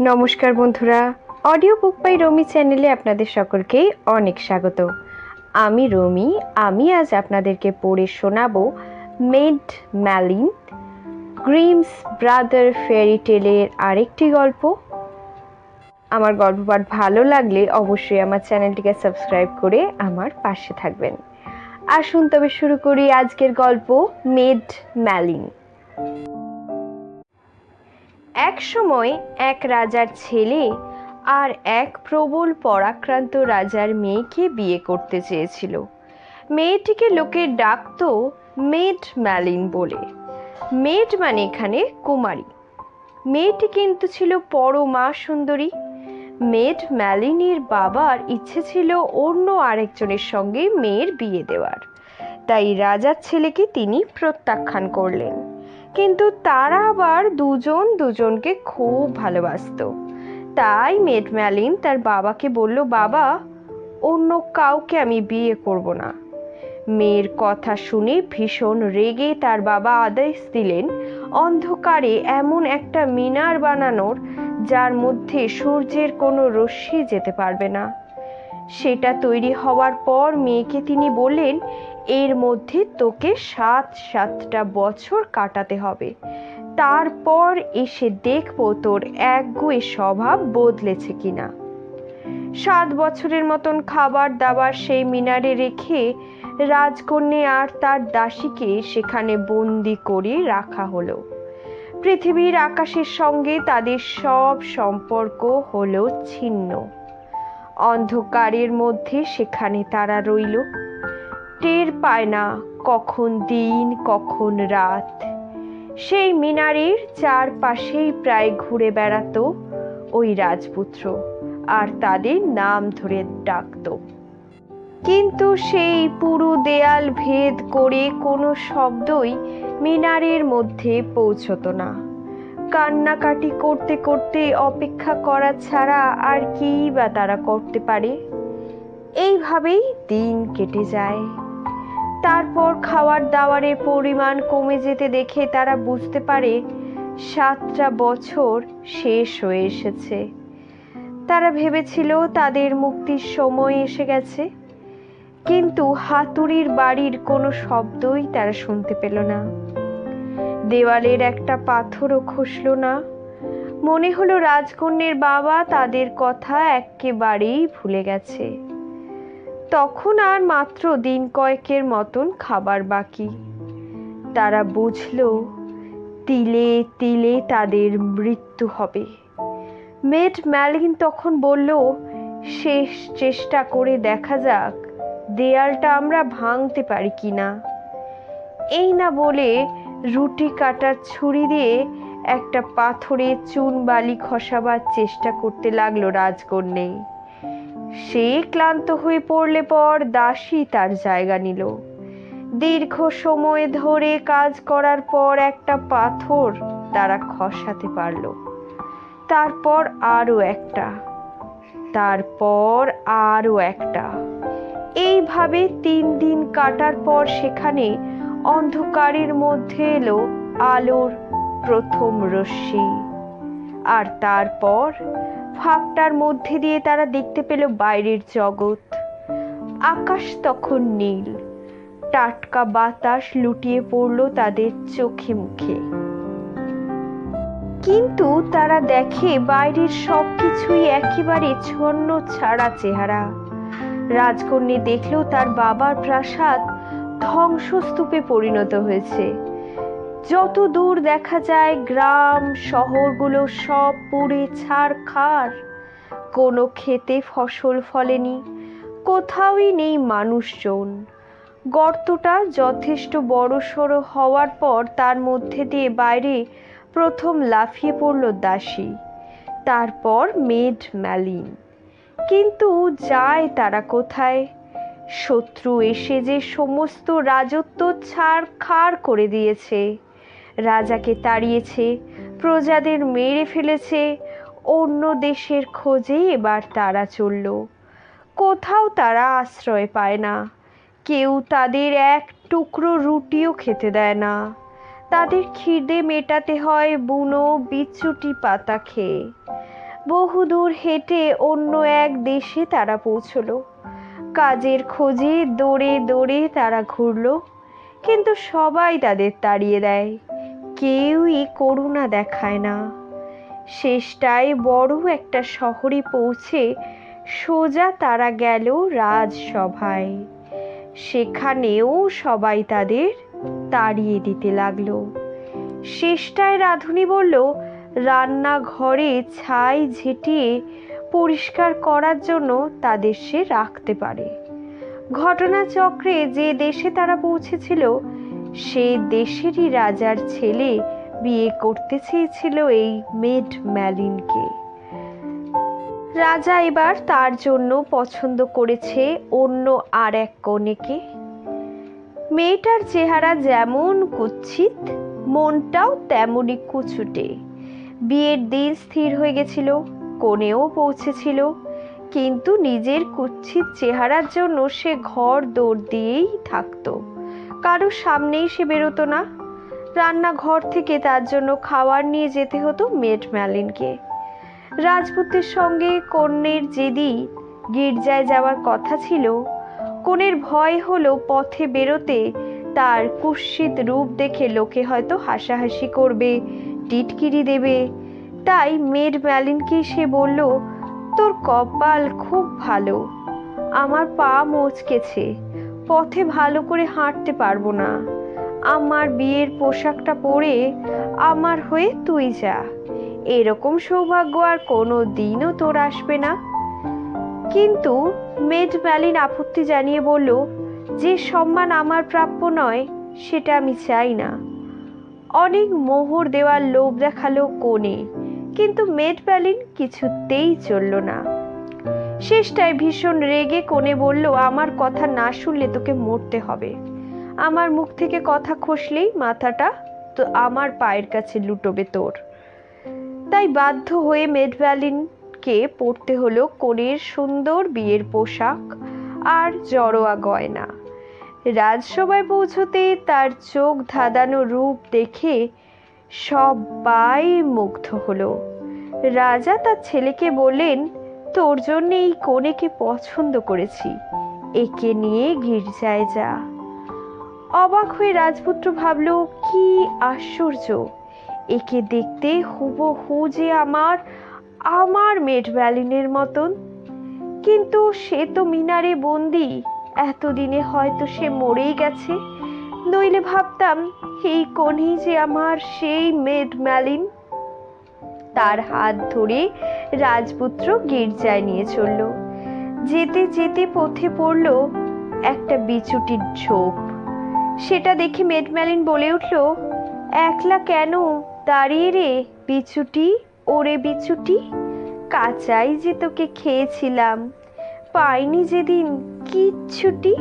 নমস্কার বন্ধুরা audio book by রমি চ্যানেলে আপনাদের সকলকেই অনেক স্বাগত। আমি রমি, আমি আজ আপনাদেরকে পড়ে শোনাবো maid Maleen Grimm's brother fairy টেলের আরেকটি গল্প। আমার গল্প পাঠ ভালো লাগলে অবশ্যই আমার চ্যানেলটিকে সাবস্ক্রাইব করে আমার পাশে থাকবেন। আসুন তবে শুরু করি আজকের গল্প মেড ম্যালিন এক সময় এক রাজার ছেলে আর এক প্রবল পরাক্রান্ত রাজার মেয়েকে বিয়ে করতে চেয়েছিল। মেয়েটিকে লোকে ডাকতো মেড ম্যালিন বলে। মেড মানে এখানে কুমারী। মেয়েটি কিন্তু ছিল পরমা সুন্দরী। মেড ম্যালিনীর বাবার ইচ্ছে ছিল অন্য আরেকজনের সঙ্গে মেয়ের বিয়ে দেওয়ার। তাই রাজার ছেলেকে তিনি প্রত্যাখ্যান করলেন। কিন্তু তারা আবার দুজন দুজনকে খুব ভালোবাসতো। তাই মেড ম্যালিন তার বাবাকে বলল, বাবা, অন্য কাউকে আমি বিয়ে করব না। মেয়ের কথা শুনে ভীষণ রেগে তার বাবা আদেশ দিলেন, অন্ধকারে এমন একটা মিনার বানানোর, যার মধ্যে সূর্যের কোনো রশ্মি যেতে পারবে না। সেটা তৈরি হওয়ার পর মেয়েকে তিনি বললেন এর মধ্যে তোকে সাত সাতটা বছর কাটাতে হবে। তারপর এসে দেখব তোর একগুয়ে স্বভাব বদলেছে কিনা। সাত বছরের মতন খাবার দাবার সেই মিনারে রেখে রাজকন্যে আর তার দাসীকে সেখানে বন্দি করে রাখা হলো। পৃথিবীর আকাশের সঙ্গে তাদের সব সম্পর্ক হলো ছিন্ন। অন্ধকারের মধ্যে সেখানে তারা রইল। টের পায় না কখন দিন, কখন রাত। সেই মিনারের চারপাশেই প্রায় ঘুরে বেড়াতো ওই রাজপুত্র আর তাদের নাম ধরে ডাকতো। কিন্তু সেই পুরো দেয়াল ভেদ করে কোনো শব্দই মিনারের মধ্যে পৌঁছতো না। কান্নাকাটি করতে করতে অপেক্ষা করা ছাড়া আর কি বা তারা করতে পারে? এইভাবেই দিন কেটে যায়। তারপর খাওয়ার দাওয়ারের পরিমাণ কমে যেতে দেখে তারা বুঝতে পারে সাতটা বছর শেষ হয়ে এসেছে। তারা ভেবেছিল তাদের মুক্তির সময় এসে গেছে, কিন্তু হাতুড়ির বাড়ির কোনো শব্দই তারা শুনতে পেল না। দেওয়ালের একটা পাথরও খসল না। মনে হলো রাজকন্যের বাবা তাদের কথা একেবারেই ভুলে গেছে। তখন আর মাত্র দিন কয়েকের মতন খাবার বাকি। তারা বুঝল, তিলে তিলে তাদের মৃত্যু হবে। মেট ম্যালিন তখন বলল, শেষ চেষ্টা করে দেখা যাক, দেয়ালটা আমরা ভাঙতে পারি কি না। এই না বলে রুটি কাটার ছুরি দিয়ে একটা পাথরে চুন বালি খসাবার চেষ্টা করতে লাগল রাজকন্যে। সে ক্লান্ত হয়ে পড়লে পর দাসী তার জায়গা নিল। দীর্ঘ সময় ধরে কাজ করার পর একটা পাথর তারা খসাতে পারল। তারপর আরও একটা। তারপর আরও একটা। এইভাবে তিন দিন কাটার পর সেখানে অন্ধকারের মধ্যে এলো আলোর প্রথম রশ্মি। আর তারপর ফাঁকটার মধ্যে দিয়ে তারা দেখতে পেল বাইরের জগৎ। আকাশ তখন নীল। টাটকা বাতাস লুটিয়ে পড়ল তাদের চোখে মুখে। কিন্তু তারা দেখে বাইরের সব কিছুই একেবারে ছন্ন ছাড়া চেহারা। রাজকন্যা দেখলেও তার বাবার প্রাসাদ ধ্বংসস্তূপে পরিণত হয়েছে। যত দূর দেখা যায়, গ্রাম, শহরগুলো সব পুড়ে ছাড় খার কোনো খেতে ফসল ফলেনি, কোথাওই নেই মানুষজন। গর্তটা যথেষ্ট বড় সড়ো হওয়ার পর তার মধ্যে দিয়ে বাইরে প্রথম লাফিয়ে পড়ল দাসী, তারপর মেড ম্যালিন। কিন্তু যায় তারা কোথায়? শত্রু এসে যে সমস্ত রাজত্ব ছাড় খাড় করে দিয়েছে। রাজাকে তাড়িয়েছে, প্রজাদের মেরে ফেলেছে, অন্য দেশের খোঁজে এবার তারা চলল। কোথাও তারা আশ্রয় পায় না। কেউ তাদের এক টুকরো রুটিও খেতে দেয় না। তাদের খিদে মেটাতে হয় বুনো বিচ্ছুটি পাতা খেয়ে। বহুদূর হেঁটে অন্য এক দেশে তারা পৌঁছলো। কাজের খোঁজে দৌড়ে দৌড়ে তারা ঘুরলো, কিন্তু সবাই তাদের তাড়িয়ে দেয়। কেউই করুণা দেখায় না। শেষটায় বড় একটা শহরে পৌঁছে সোজা তারা গেল রাজসভায়। সেখানেও সবাই তাদের তাড়িয়ে দিতে লাগল। শেষটায় রাধুনি বলল, রান্নাঘরে ছাই ঝেঁটিয়ে পরিষ্কার করার জন্য তাদের সে রাখতে পারে। ঘটনাচক্রে যে দেশে তারা পৌঁছেছিল সে দেশেরই রাজার ছেলে বিয়ে করতে চেয়েছিল এই মেড ম্যালিনকে। রাজা এবার তার জন্য পছন্দ করেছে অন্য আর এক কনেকে। মেয়েটার চেহারা যেমন কুৎসিত, মনটাও তেমনই কুচুটে। বিয়ের দিন স্থির হয়ে গেছিল কোণেও পৌঁছেছিল, কিন্তু নিজের কুচ্ছিত চেহারার জন্য সে ঘর দৌড় দিয়েই থাকতো। কারও সামনেই সে বেরোতো না। রান্নাঘর থেকে তার জন্য খাবার নিয়ে যেতে হতো মেট ম্যালিনকে। রাজপুতের সঙ্গে কন্যের যেদি গির্জায় যাওয়ার কথা ছিল। কনের ভয় হলো পথে বেরোতে তার কুৎসিত রূপ দেখে লোকে হয়তো হাসাহাসি করবে, টিটকিরি দেবে। তাই মেড ম্যালিনকে সে বলল, তোর কপাল খুব ভালো। আমার পা মচকেছে। পথে ভালো করে হাঁটতে পারব না। আমার বিয়ের পোশাকটা পরে আমার হয়ে তুই যা। এরকম সৌভাগ্য আর কোনো দিনও তোর আসবে না। কিন্তু মেড ম্যালিন আপত্তি জানিয়ে বলল, যে সম্মান আমার প্রাপ্য নয়, সেটা আমি চাই না। অনেক মোহর দেওয়ার লোভ দেখাল কোণে, কিন্তু মেড ম্যালিন কিছুতেই চলল না। শেষটায় ভীষণ রেগে কোণে বলল, আমার কথা না শুনলে তোকে মরতে হবে। আমার মুখ থেকে কথা খসলেই মাথাটা তো আমার পায়ের কাছে লুটোবে তোর তাই বাধ্য হয়ে মেডভ্যালিনকে পড়তে হলো কোণের সুন্দর বিয়ের পোশাক আর জড়োয়া গয়না। রাজসভায় পৌঁছতে তার চোখ ধাঁধানো রূপ দেখে সবাই মুগ্ধ হলো। রাজা তার ছেলেকে বললেন তোর জন্য এই কনেকে পছন্দ করেছি। একে নিয়ে গির্জায় যা। অবাক হয়ে রাজপুত্র ভাবল, কি আশ্চর্য! একে দেখতে হুবহু যে আমার আমার মেট ভ্যালিনের মতন। কিন্তু সে তো মিনারে বন্দি। এতদিনে হয়তো সে মরেই গেছে। নইলে ভাবতাম, এই কোনই যে আমার সেই মেড ম্যালিন তার হাত ধরে রাজপুত্র গির্জায় নিয়ে চলল। যেতে যেতে পথে পড়ল একটা বিচুটির ঝোপ। সেটা দেখে মেডম্যালিন বলে উঠল, একলা কেন দাঁড়িয়ে রে বিচুটি, ওরে বিচুটি? কাঁচাই যে তোকে খেয়েছিলাম, পাইনি যেদিন কিচ্ছুটি?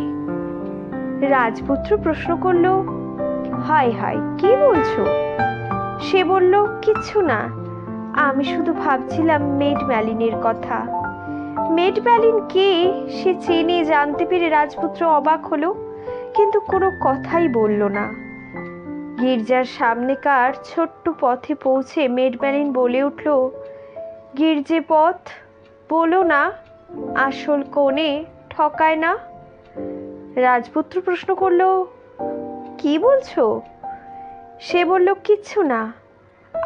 রাজপুত্র প্রশ্ন করল, হায় হায়, কি বলছো? সে বলল কিচ্ছু না আমি শুধু ভাবছিলাম মেড ম্যালিনের কথা। মেড ম্যালিন কে? সে চেনে, জানতে পেরে রাজপুত্র অবাক হলো, কিন্তু কোনো কথাই বলল না। গির্জার সামনেকার ছোট্ট পথে পৌঁছে মেড ম্যালিন বলে উঠল, গির্জে পথ? বলো না, আসল কোণে ঠকায় না? রাজপুত্র প্রশ্ন করল, কি বলছো? সে বলল, কিচ্ছু না।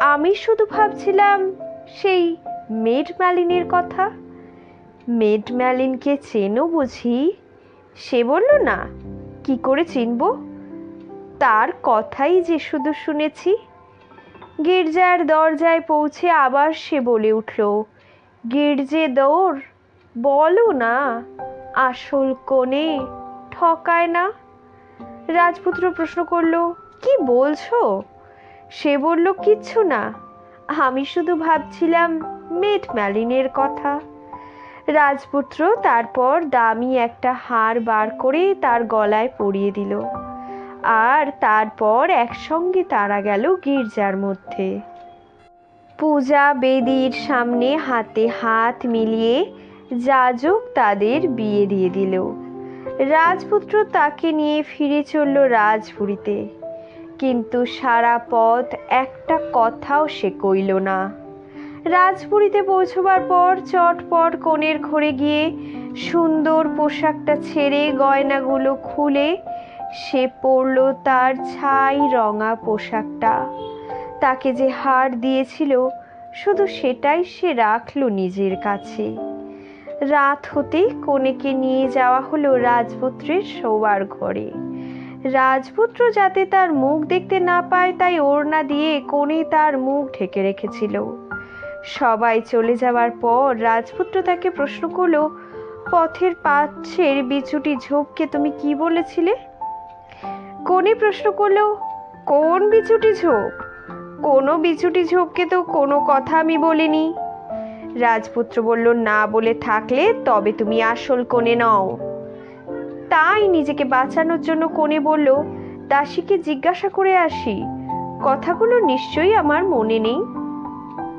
আমি শুধু ভাবছিলাম সেই মেড ম্যালিনের কথা। মেড ম্যালিনকে চেনো বুঝি? সে বলল, না, কি করে চিনব? তার কথাই যে শুধু শুনেছি। গির্জার দরজায় পৌঁছে আবার সে বলে উঠল, গির্জে দৌড়, বলো না, আসল কোণে ঠকায় না? রাজপুত্র প্রশ্ন করল, কি বলছো? সে বলল, কিচ্ছু না। আমি শুধু ভাবছিলাম মেট ম্যালিনের কথা। রাজপুত্র তারপর দামি একটা হার বার করে তার গলায় পরিয়ে দিল। আর তারপর একসঙ্গে তারা গেল গির্জার মধ্যে। পূজা বেদির সামনে হাতে হাত মিলিয়ে যাজক তাদের বিয়ে দিয়ে দিল। রাজপুত্র তাকে নিয়ে ফিরে চলল রাজপুরীতে। কিন্তু সারা পথ একটা কথাও সে কইল না। রাজপুরীতে পৌঁছবার পর চটপট কোণের ঘরে গিয়ে সুন্দর পোশাকটা ছেড়ে গয়নাগুলো খুলে সে পরল তার ছাই রঙা পোশাকটা। তাকে যে হার দিয়েছিল, শুধু সেটাই সে রাখল নিজের কাছে। রাত হতেই কনেকে নিয়ে যাওয়া হলো রাজপুত্রের শোবার ঘরে। রাজপুত্র যাতে তার মুখ দেখতে না পায়, তাই ওড়না দিয়ে কোণে তার মুখ ঢেকে রেখেছিল। সবাই চলে যাওয়ার পর রাজপুত্র তাকে প্রশ্ন করল, পথের পাচ্ছের বিচুটি ঝোপকে তুমি কি বলেছিলে? কোনে প্রশ্ন করল, কোন বিচুটি ঝোপ? কোনো বিচুটি ঝোপকে তো কোনো কথা আমি বলিনি। রাজপুত্র বলল, না বলে থাকলে তবে তুমি আসল কোণে নও। তাই নিজেকে বাঁচানোর জন্য কোণে বলল, দাসীকে জিজ্ঞাসা করে আসি। কথাগুলো নিশ্চয়ই আমার মনে নেই।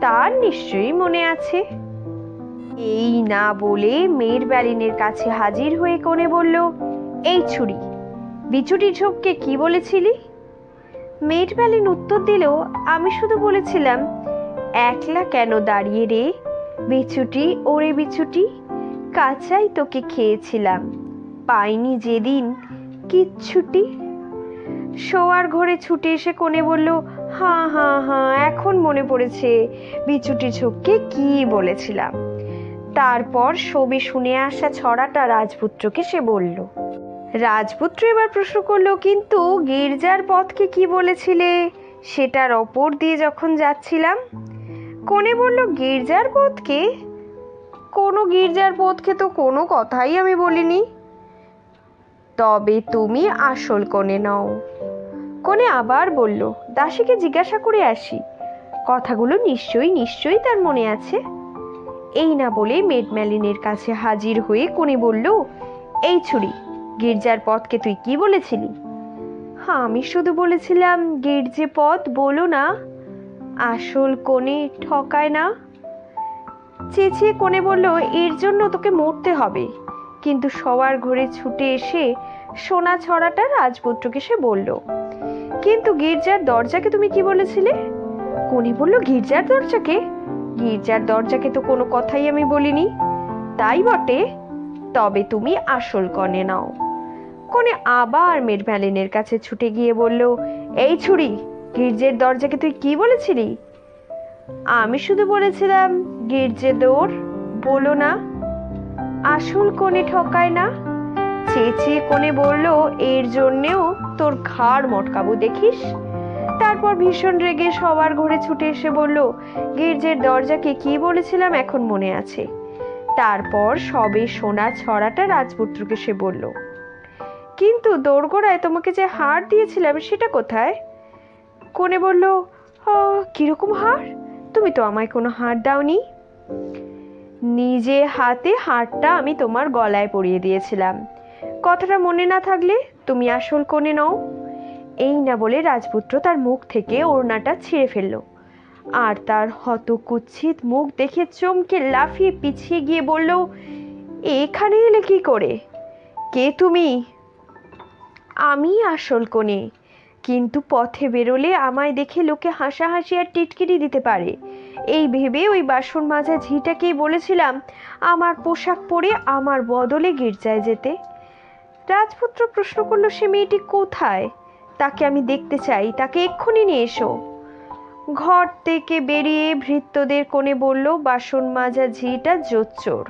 তার নিশ্চয়ই মনে আছে। এই না বলে মেয়ের ব্যালিনের কাছে হাজির হয়ে কোণে বলল, এই ছুরি, বিচুটি ঝোপকে কি বলেছিলি? মেয়ের ব্যালিন উত্তর দিল, আমি শুধু বলেছিলাম, একলা কেন দাঁড়িয়ে রে? বিছুটি ওরে বিছুটি কাঁচাই তোকে খেয়েছিলাম। পাইনি যেদিন, কিচ্ছুটি। শোয়ার ঘরে ছুটে এসে কোণে বলল হ্যাঁ হ্যাঁ হ্যাঁ এখন মনে পড়েছে বিচুটি ঝোপকে কি বলেছিলাম। তারপর সবে শুনে আসা ছড়াটা রাজপুত্রকে সে বলল, রাজপুত্র এবার প্রশ্ন করল, কিন্তু গির্জার পথকে কি বলেছিলে? সেটার ওপর দিয়ে যখন যাচ্ছিলাম কোনে বলল, গির্জার পথকে? কোনো গির্জার পথকে তো কোনো কথাই আমি বলিনি। তবে তুমি আসল কোণে নও। কোণে আবার বলল, দাসীকে জিজ্ঞাসা করে আসি। কথাগুলো নিশ্চয়ই নিশ্চয়ই তার মনে আছে। এই না বলে মেডম্যালিনের কাছে হাজির হয়ে কোণে বলল, এই ছুরি, গির্জার পথকে তুই কি বলেছিলি? হ্যাঁ আমি শুধু বলেছিলাম, গির্জে পথ বলো না, আসল কোণে ঠকায় না। চেঁচিয়ে কোণে বলল, এর জন্য তোকে মরতে হবে। কিন্তু সবার ঘরে ছুটে এসে সোনা ছড়াটা রাজপুত্রকে সে বলল, কিন্তু গির্জার দরজাকে তুমি কি বলেছিলে? কোনি বলল, গির্জার দরজাকে? গির্জার দরজাকে তো কোনো কথাই আমি বলিনি। তাই বটে। তবে তুমি আসল কনে নাও। কোনে আবার মেডভ্যালিনের কাছে ছুটে গিয়ে বলল, এই ছুরি, গির্জের দরজাকে তুই কি বলেছিলি? আমি শুধু বলেছিলাম, গির্জে দৌড়, বলো না। আসল কোণে ঠকায় না? চেঁচিয়ে কোণে বলল, এর জন্যেও তোর ঘাড় মটকাবো, দেখিস? তারপর ভীষণ রেগে সবার ঘরে ছুটে এসে বলল, গির্জের দরজাকে কি বলেছিলাম এখন মনে আছে? তারপর সবে সোনা ছড়াটা রাজপুত্রকে সে বলল, কিন্তু দোরগোড়ায় তোমাকে যে হার দিয়েছিলাম, সেটা কোথায়? কোনে বলল কীরকম হার? তুমি তো আমায় কোনো হার দাওনি? নিজে হাতে হারটা আমি তোমার গলায় পরিয়ে দিয়েছিলাম। কথাটা মনে না থাকলে তুমি আসল কোণে নও। এই না বলে রাজপুত্র তার মুখ থেকে ওড়নাটা ছিঁড়ে ফেলল। আর তার হত কুচ্ছিত মুখ দেখে চমকে লাফিয়ে পিছিয়ে গিয়ে বলল, এখানে এলে কি করে? কে তুমি? আমি আসল কোণে। কিন্তু পথে বেরোলে আমায় দেখে লোকে হাসাহাসি আর টিটকিরি দিতে পারে। এই ভেবে ওই বাসন মাজা ঝিটাকেই বলেছিলাম, আমার পোশাক পরে আমার বদলে গির্জায় যেতে। রাজপুত্র প্রশ্ন করল, সে মেয়েটি কোথায়? তাকে আমি দেখতে চাই, তাকে এক্ষুনি নিয়ে এসো। ঘর থেকে বেরিয়ে ভৃত্যদের কোণে বলল, বাসন মাজা ঝিটা জোচ্চোর।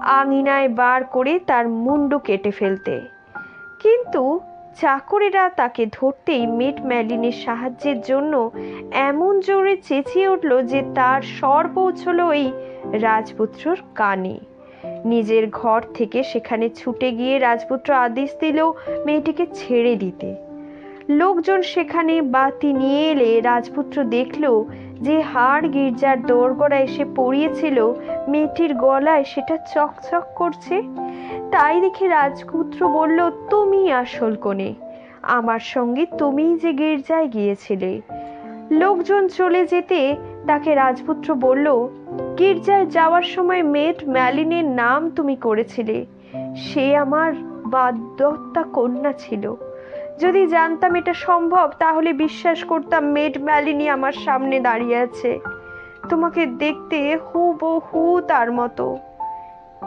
আঙিনায় বার করে তার মুন্ডু কেটে ফেলতে। কিন্তু চাকরেরা তাকে ধরতেই মেট ম্যালিনের সাহায্যের জন্য এমন জোরে চেঁচিয়ে উঠল যে তার স্বর পৌঁছল এই রাজপুত্রর কানে। নিজের ঘর থেকে সেখানে ছুটে গিয়ে রাজপুত্র আদেশ দিল মেয়েটিকে ছেড়ে দিতে। লোকজন সেখানে বাতি নিয়ে এলে রাজপুত্র দেখল যে হাড় গির্জার দোরগড়া এসে পড়িয়েছিল, মেয়েটির গলায় সেটা চকচক করছে। তাই দেখে রাজপুত্র বলল, তুমি আসল কোণে আমার সঙ্গে তুমি যে গির্জায় গিয়েছিলে। লোকজন চলে যেতে তাকে রাজপুত্র বলল, গির্জায় যাওয়ার সময় মেট ম্যালিনের নাম তুমি করেছিলে। সে আমার বাদ্যতা কন্যা ছিল। যদি জানতাম এটা সম্ভব, তাহলে বিশ্বাস করতাম মেড ম্যালিনী আমার সামনে দাঁড়িয়ে আছে। তোমাকে দেখতে হুবহু তার মতো।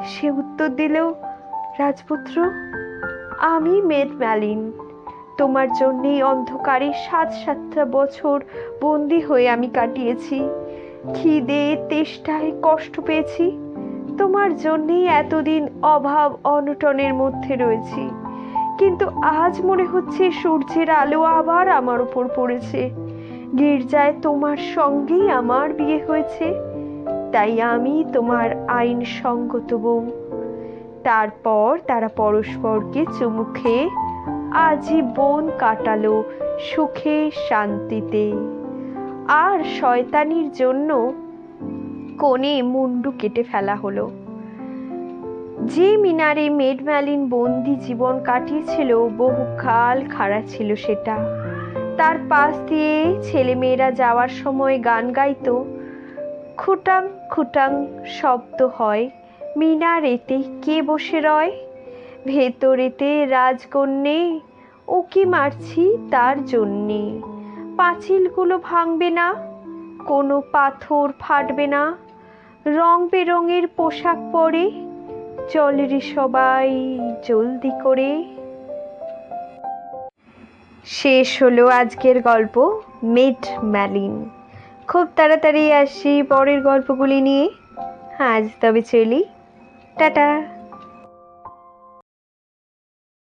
সে উত্তর দিলেও রাজপুত্র, আমি মেড ম্যালিন। তোমার জন্যেই অন্ধকারে সাত সাতটা বছর বন্দি হয়ে আমি কাটিয়েছি। খিদে, তেষ্টায় কষ্ট পেয়েছি। তোমার জন্যেই এতদিন অভাব, অনটনের মধ্যে রয়েছি। কিন্তু আজ মনে হচ্ছে সূর্যের আলো আবার আমার উপর পড়েছে। গির্জায় তোমার সঙ্গেই আমার বিয়ে হয়েছে। তাই আমি তোমার আইন সঙ্গত বউ। তারপর তারা পরস্পরকে চুমু খেয়ে আজীবন কাটালো সুখে শান্তিতে। আর শয়তানির জন্য কোণে মুন্ডু কেটে ফেলা হলো। যে মিনারে মেডম্যালিন বন্দি জীবন কাটিয়েছিল বহুকাল খাড়া ছিল সেটা। তার পাশ দিয়ে ছেলেমেয়েরা যাওয়ার সময় গান গাইতো। খুটাং খুটাং শব্দ হয়, মিনারেতে কে বসে রয়? ভেতরেতে রাজকন্যে, ও কি মারছি তার জন্যে? পাঁচিলগুলো ভাঙবে না, কোনো পাথর ফাটবে না। রং বেরঙের পোশাক পরে চল রে সবাই, জলদি করে। শেষ হলো আজকের গল্প, মেড ম্যালিন। খুব তাড়াতাড়ি আসি পরের গল্পগুলি নিয়ে। আজ তবে চলি। টাটা।